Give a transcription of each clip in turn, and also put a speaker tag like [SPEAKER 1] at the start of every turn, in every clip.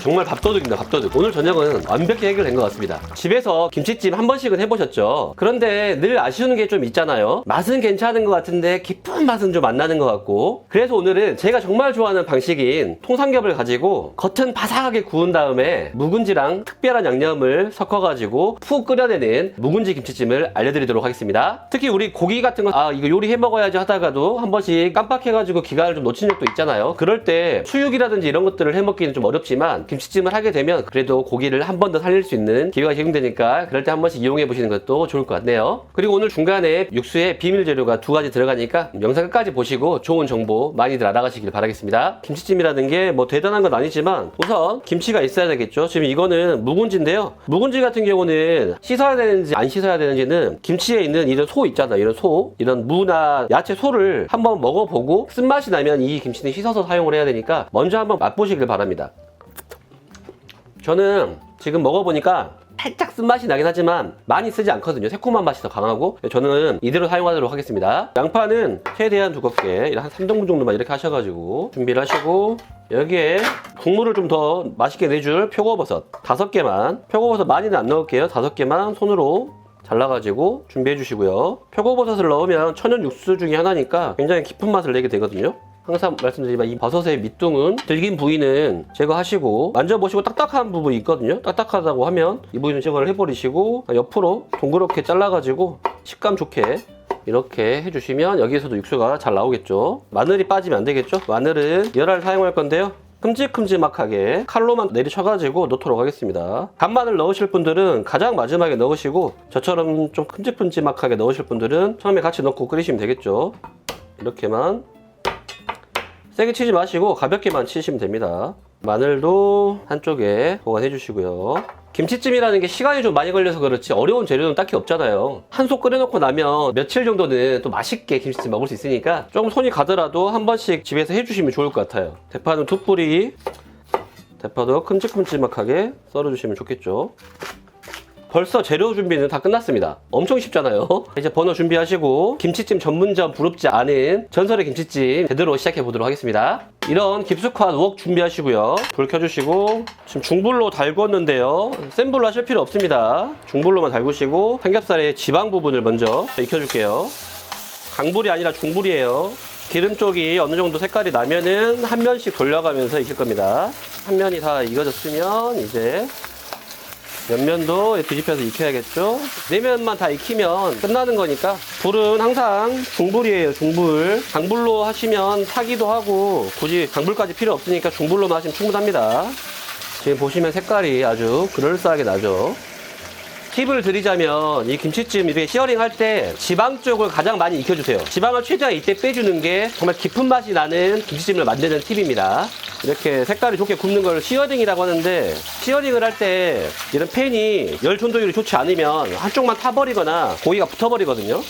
[SPEAKER 1] 정말 밥도둑입니다, 밥도둑. 오늘 저녁은 완벽히 해결된 것 같습니다. 집에서 김치찜 한 번씩은 해보셨죠? 그런데 늘 아쉬운 게 좀 있잖아요. 맛은 괜찮은 것 같은데 깊은 맛은 좀 안 나는 것 같고. 그래서 오늘은 제가 정말 좋아하는 방식인 통삼겹을 가지고 겉은 바삭하게 구운 다음에 묵은지랑 특별한 양념을 섞어가지고 푹 끓여내는 묵은지 김치찜을 알려드리도록 하겠습니다. 특히 우리 고기 같은 거, 아, 이거 요리해 먹어야지 하다가도 한 번씩 깜빡해가지고 기간을 좀 놓친 적도 있잖아요. 그럴 때 수육이라든지 이런 것들을 해 먹기는 좀 어렵지만 김치찜을 하게 되면 그래도 고기를 한 번 더 살릴 수 있는 기회가 제공되니까 그럴 때 한 번씩 이용해 보시는 것도 좋을 것 같네요. 그리고 오늘 중간에 육수에 비밀 재료가 두 가지 들어가니까 영상 끝까지 보시고 좋은 정보 많이들 알아가시길 바라겠습니다. 김치찜이라는 게 뭐 대단한 건 아니지만 우선 김치가 있어야 되겠죠. 지금 이거는 묵은지인데요. 묵은지 같은 경우는 씻어야 되는지 안 씻어야 되는지는 김치에 있는 이런 소 있잖아. 이런 소, 이런 무나 야채 소를 한번 먹어보고 쓴맛이 나면 이 김치는 씻어서 사용을 해야 되니까 먼저 한번 맛보시길 바랍니다. 저는 지금 먹어보니까 살짝 쓴맛이 나긴 하지만 많이 쓰지 않거든요. 새콤한 맛이 더 강하고 저는 이대로 사용하도록 하겠습니다. 양파는 최대한 두껍게 한 3등분 정도만 이렇게 하셔가지고 준비를 하시고 여기에 국물을 좀 더 맛있게 내줄 표고버섯 다섯 개만 표고버섯 많이는 안 넣을게요. 다섯 개만 손으로 잘라가지고 준비해 주시고요. 표고버섯을 넣으면 천연 육수 중에 하나니까 굉장히 깊은 맛을 내게 되거든요. 항상 말씀드리지만 이 버섯의 밑둥은 들긴 부위는 제거하시고 만져보시고 딱딱한 부분이 있거든요. 딱딱하다고 하면 이 부위는 제거를 해버리시고 옆으로 동그랗게 잘라가지고 식감 좋게 이렇게 해주시면 여기에서도 육수가 잘 나오겠죠. 마늘이 빠지면 안 되겠죠. 마늘은 열알 사용할 건데요. 큼직큼직하게 칼로만 내리쳐가지고 넣도록 하겠습니다. 간마늘 넣으실 분들은 가장 마지막에 넣으시고 저처럼 좀 큼직큼직하게 넣으실 분들은 처음에 같이 넣고 끓이시면 되겠죠. 이렇게만 세게 치지 마시고 가볍게만 치시면 됩니다. 마늘도 한쪽에 보관해 주시고요. 김치찜이라는 게 시간이 좀 많이 걸려서 그렇지 어려운 재료는 딱히 없잖아요. 한 솥 끓여놓고 나면 며칠 정도는 또 맛있게 김치찜 먹을 수 있으니까 조금 손이 가더라도 한 번씩 집에서 해주시면 좋을 것 같아요. 대파는 두 뿌리, 대파도 큼직큼직하게 썰어주시면 좋겠죠. 벌써 재료 준비는 다 끝났습니다. 엄청 쉽잖아요. 이제 버너 준비하시고 김치찜 전문점 부럽지 않은 전설의 김치찜 제대로 시작해 보도록 하겠습니다. 이런 깊숙한 웍 준비하시고요. 불 켜주시고 지금 중불로 달궜는데요. 센 불로 하실 필요 없습니다. 중불로만 달구시고 삼겹살의 지방 부분을 먼저 익혀줄게요. 강불이 아니라 중불이에요. 기름 쪽이 어느 정도 색깔이 나면은 한 면씩 돌려가면서 익힐 겁니다. 한 면이 다 익어졌으면 이제 옆면도 뒤집혀서 익혀야겠죠? 네 면만 다 익히면 끝나는 거니까. 불은 항상 중불이에요 중불. 강불로 하시면 타기도 하고 굳이 강불까지 필요 없으니까 중불로만 하시면 충분합니다. 지금 보시면 색깔이 아주 그럴싸하게 나죠 팁을 드리자면 이 김치찜 이렇게 시어링 할 때 지방 쪽을 가장 많이 익혀주세요. 지방을 최대한 이때 빼주는 게 정말 깊은 맛이 나는 김치찜을 만드는 팁입니다. 이렇게 색깔이 좋게 굽는 걸 시어링이라고 하는데 시어링을 할 때 이런 팬이 열 전도율이 좋지 않으면 한쪽만 타버리거나 고기가 붙어버리거든요.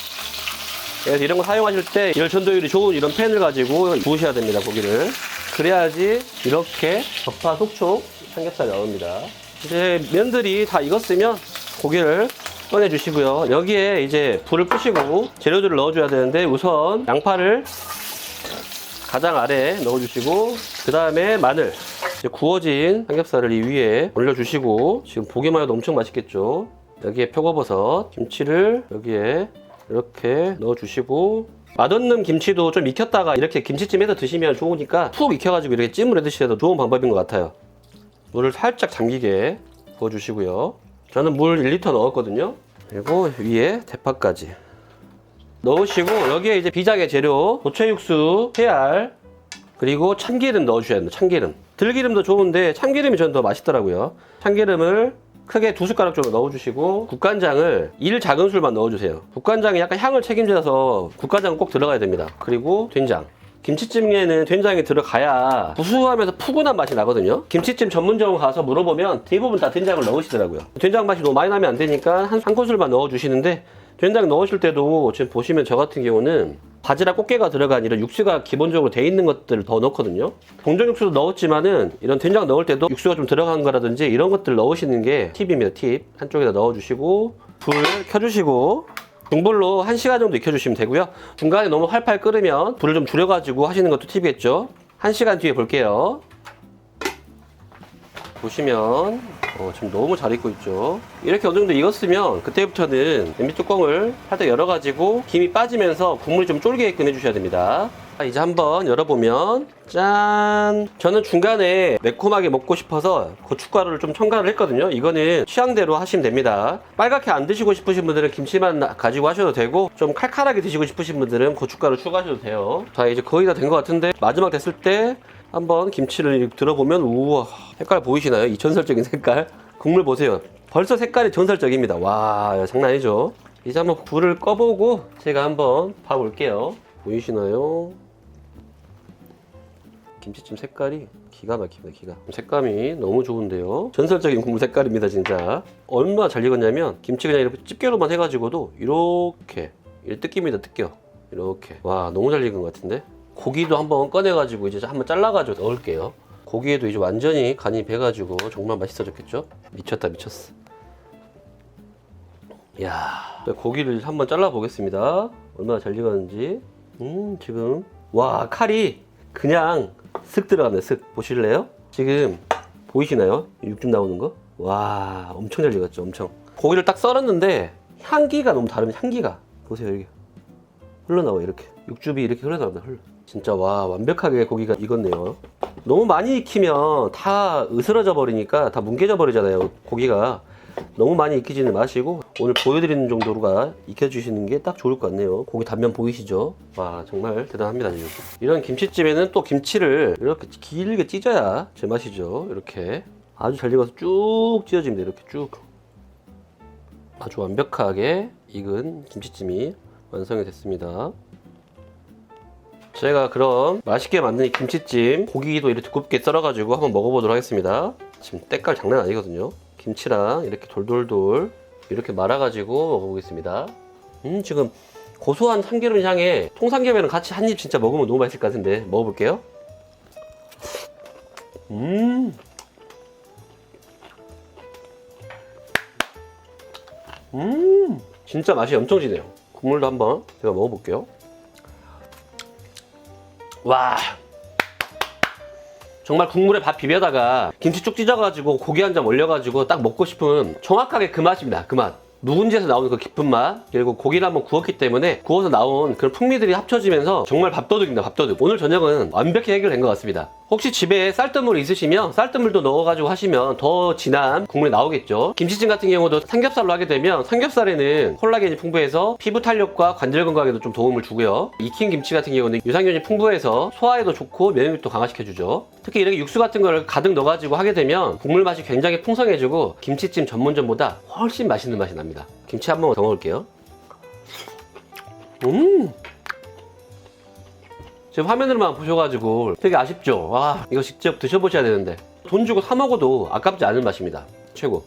[SPEAKER 1] 그래서 이런 거 사용하실 때 열 전도율이 좋은 이런 팬을 가지고 구우셔야 됩니다, 고기를. 그래야지 이렇게 적파 속촉 삼겹살이 나옵니다. 이제 면들이 다 익었으면 고기를 꺼내 주시고요. 여기에 이제 불을 끄시고 재료들을 넣어줘야 되는데 우선 양파를 가장 아래에 넣어주시고 그 다음에 마늘 구워진 삼겹살을 이 위에 올려주시고 지금 보기만 해도 엄청 맛있겠죠. 여기에 표고버섯 김치를 여기에 이렇게 넣어주시고 맛없는 김치도 좀 익혔다가 이렇게 김치찜 해서 드시면 좋으니까 푹 익혀가지고 이렇게 찜을 해 드셔도 좋은 방법인 것 같아요. 물을 살짝 잠기게 부어주시고요. 저는 물 1리터 넣었거든요. 그리고 위에 대파까지 넣으시고 여기에 이제 비장의 재료 고추육수, 해알 그리고 참기름 넣어주셔야 돼요. 참기름. 들기름도 좋은데 참기름이 저는 더 맛있더라고요. 참기름을 크게 두 숟가락 정도 넣어주시고 국간장을 1 작은 술만 넣어주세요. 국간장이 약간 향을 책임져서 국간장은 꼭 들어가야 됩니다. 그리고 된장. 김치찜에는 된장이 들어가야 구수하면서 푸근한 맛이 나거든요. 김치찜 전문점 가서 물어보면 대부분 다 된장을 넣으시더라고요. 된장 맛이 너무 많이 나면 안 되니까 한, 한 큰술만 넣어주시는데 된장 넣으실 때도 지금 보시면 저 같은 경우는 바지락 꽃게가 들어간 이런 육수가 기본적으로 돼 있는 것들을 더 넣거든요. 동전 육수도 넣었지만은 이런 된장 넣을 때도 육수가 좀 들어간 거라든지 이런 것들 넣으시는 게 팁입니다. 팁 한쪽에다 넣어주시고 불 켜주시고 중불로 1시간 정도 익혀주시면 되고요. 중간에 너무 활팔 끓으면 불을 좀 줄여가지고 하시는 것도 팁이겠죠. 1시간 뒤에 볼게요. 보시면 어, 지금 너무 잘 익고 있죠. 이렇게 어느 정도 익었으면 그때부터는 냄비 뚜껑을 살짝 열어가지고 김이 빠지면서 국물이 좀 쫄게끔 해주셔야 됩니다. 자, 이제 한번 열어보면 짠! 저는 중간에 매콤하게 먹고 싶어서 고춧가루를 좀 첨가를 했거든요. 이거는 취향대로 하시면 됩니다. 빨갛게 안 드시고 싶으신 분들은 김치만 나- 가지고 하셔도 되고 좀 칼칼하게 드시고 싶으신 분들은 고춧가루 추가하셔도 돼요. 자 이제 거의 다 된 것 같은데 마지막 됐을 때 한번 김치를 들어보면 우와 색깔 보이시나요? 이 전설적인 색깔 국물 보세요. 벌써 색깔이 전설적입니다. 와 장난 아니죠? 이제 한번 불을 꺼보고 제가 한번 봐볼게요. 보이시나요? 김치찜 색깔이 기가 막힙니다 기가. 색감이 너무 좋은데요. 전설적인 국물 색깔입니다 진짜. 얼마나 잘 익었냐면 김치 그냥 이렇게 집게로만 해가지고도 이렇게 뜯깁니다 뜯겨. 이렇게. 와 너무 잘 익은 것 같은데? 고기도 한번 꺼내가지고 이제 한번 잘라가지고 넣을게요. 고기에도 이제 완전히 간이 배가지고 정말 맛있어졌겠죠? 미쳤다 미쳤어. 이야. 고기를 한번 잘라 보겠습니다. 얼마나 잘 익었는지. 음 지금. 와 칼이 그냥 슥 들어가네 슥. 보실래요? 지금 보이시나요? 육즙 나오는 거? 와 엄청 잘 익었죠 엄청. 고기를 딱 썰었는데 향기가 너무 다릅니다 향기가. 보세요 여기 흘러나와 이렇게. 육즙이 이렇게 흘러나옵니다 흘러. 진짜 와 완벽하게 고기가 익었네요. 너무 많이 익히면 다 으스러져 버리니까 다 뭉개져 버리잖아요 고기가 너무 많이 익히지는 마시고 오늘 보여드리는 정도로가 익혀주시는 게 딱 좋을 것 같네요. 고기 단면 보이시죠? 와 정말 대단합니다 지금. 이런 김치찜에는 또 김치를 이렇게 길게 찢어야 제맛이죠. 이렇게 아주 잘 익어서 쭉 찢어집니다. 이렇게 쭉. 아주 완벽하게 익은 김치찜이 완성이 됐습니다. 제가 그럼 맛있게 만든 이 김치찜 고기도 이렇게 두껍게 썰어가지고 한번 먹어보도록 하겠습니다. 지금 때깔 장난 아니거든요 김치랑 이렇게 돌돌돌 이렇게 말아가지고 먹어보겠습니다 음 지금 고소한 참기름 향에 통삼겹이랑 같이 한 입 진짜 먹으면 너무 맛있을 것 같은데 먹어볼게요 음 음, 진짜 맛이 엄청 지네요. 국물도 한번 제가 먹어볼게요. 와. 정말 국물에 밥 비벼다가 김치 쭉 찢어가지고 고기 한 점 올려가지고 딱 먹고 싶은 정확하게 그 맛입니다. 그 맛. 묵은지에서 나오는 그 깊은 맛 그리고 고기를 한번 구웠기 때문에 구워서 나온 그런 풍미들이 합쳐지면서 정말 밥도둑입니다 밥도둑 오늘 저녁은 완벽히 해결된 것 같습니다 혹시 집에 쌀뜨물 있으시면 쌀뜨물도 넣어가지고 하시면 더 진한 국물이 나오겠죠. 김치찜 같은 경우도 삼겹살로 하게 되면 삼겹살에는 콜라겐이 풍부해서 피부 탄력과 관절 건강에도 좀 도움을 주고요. 익힌 김치 같은 경우는 유산균이 풍부해서 소화에도 좋고 면역력도 강화시켜주죠. 특히 이렇게 육수 같은 걸 가득 넣어가지고 하게 되면 국물 맛이 굉장히 풍성해지고 김치찜 전문점보다 훨씬 맛있는 맛이 납니다. 김치 한 번 더 먹을게요. 음 지금 화면으로만 보셔가지고 되게 아쉽죠? 와, 이거 직접 드셔보셔야 되는데. 돈 주고 사 먹어도 아깝지 않은 맛입니다. 최고.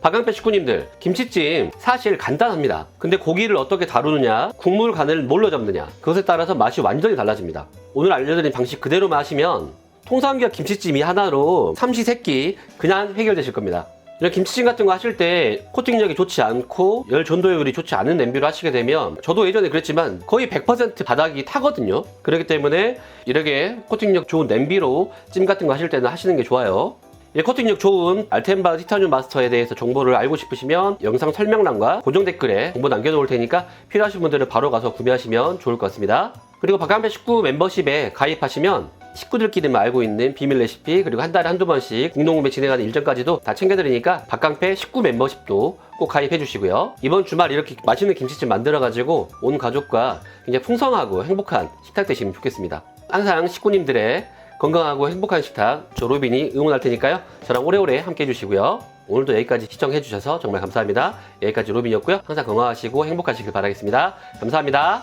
[SPEAKER 1] 박강패 식구님들, 김치찜 사실 간단합니다. 근데 고기를 어떻게 다루느냐, 국물 간을 뭘로 잡느냐, 그것에 따라서 맛이 완전히 달라집니다. 오늘 알려드린 방식 그대로만 하시면 통삼겹 김치찜이 하나로 삼시세끼 그냥 해결되실 겁니다. 이런 김치찜 같은 거 하실 때 코팅력이 좋지 않고 열 전도율이 좋지 않은 냄비로 하시게 되면 저도 예전에 그랬지만 거의 100% 바닥이 타거든요. 그렇기 때문에 이렇게 코팅력 좋은 냄비로 찜 같은 거 하실 때는 하시는 게 좋아요. 이 코팅력 좋은 알텐바 티타늄 마스터에 대해서 정보를 알고 싶으시면 영상 설명란과 고정 댓글에 정보 남겨놓을 테니까 필요하신 분들은 바로 가서 구매하시면 좋을 것 같습니다. 그리고 박한배 식구 멤버십에 가입하시면 식구들끼리만 알고 있는 비밀 레시피 그리고 한 달에 한두 번씩 공동구매 진행하는 일정까지도 다 챙겨드리니까 박강패 식구 멤버십도 꼭 가입해 주시고요. 이번 주말 이렇게 맛있는 김치찜 만들어 가지고 온 가족과 굉장히 풍성하고 행복한 식탁 되시면 좋겠습니다. 항상 식구님들의 건강하고 행복한 식탁 저 로빈이 응원할 테니까요. 저랑 오래오래 함께 해주시고요. 오늘도 여기까지 시청해 주셔서 정말 감사합니다. 여기까지 로빈이었고요. 항상 건강하시고 행복하시길 바라겠습니다. 감사합니다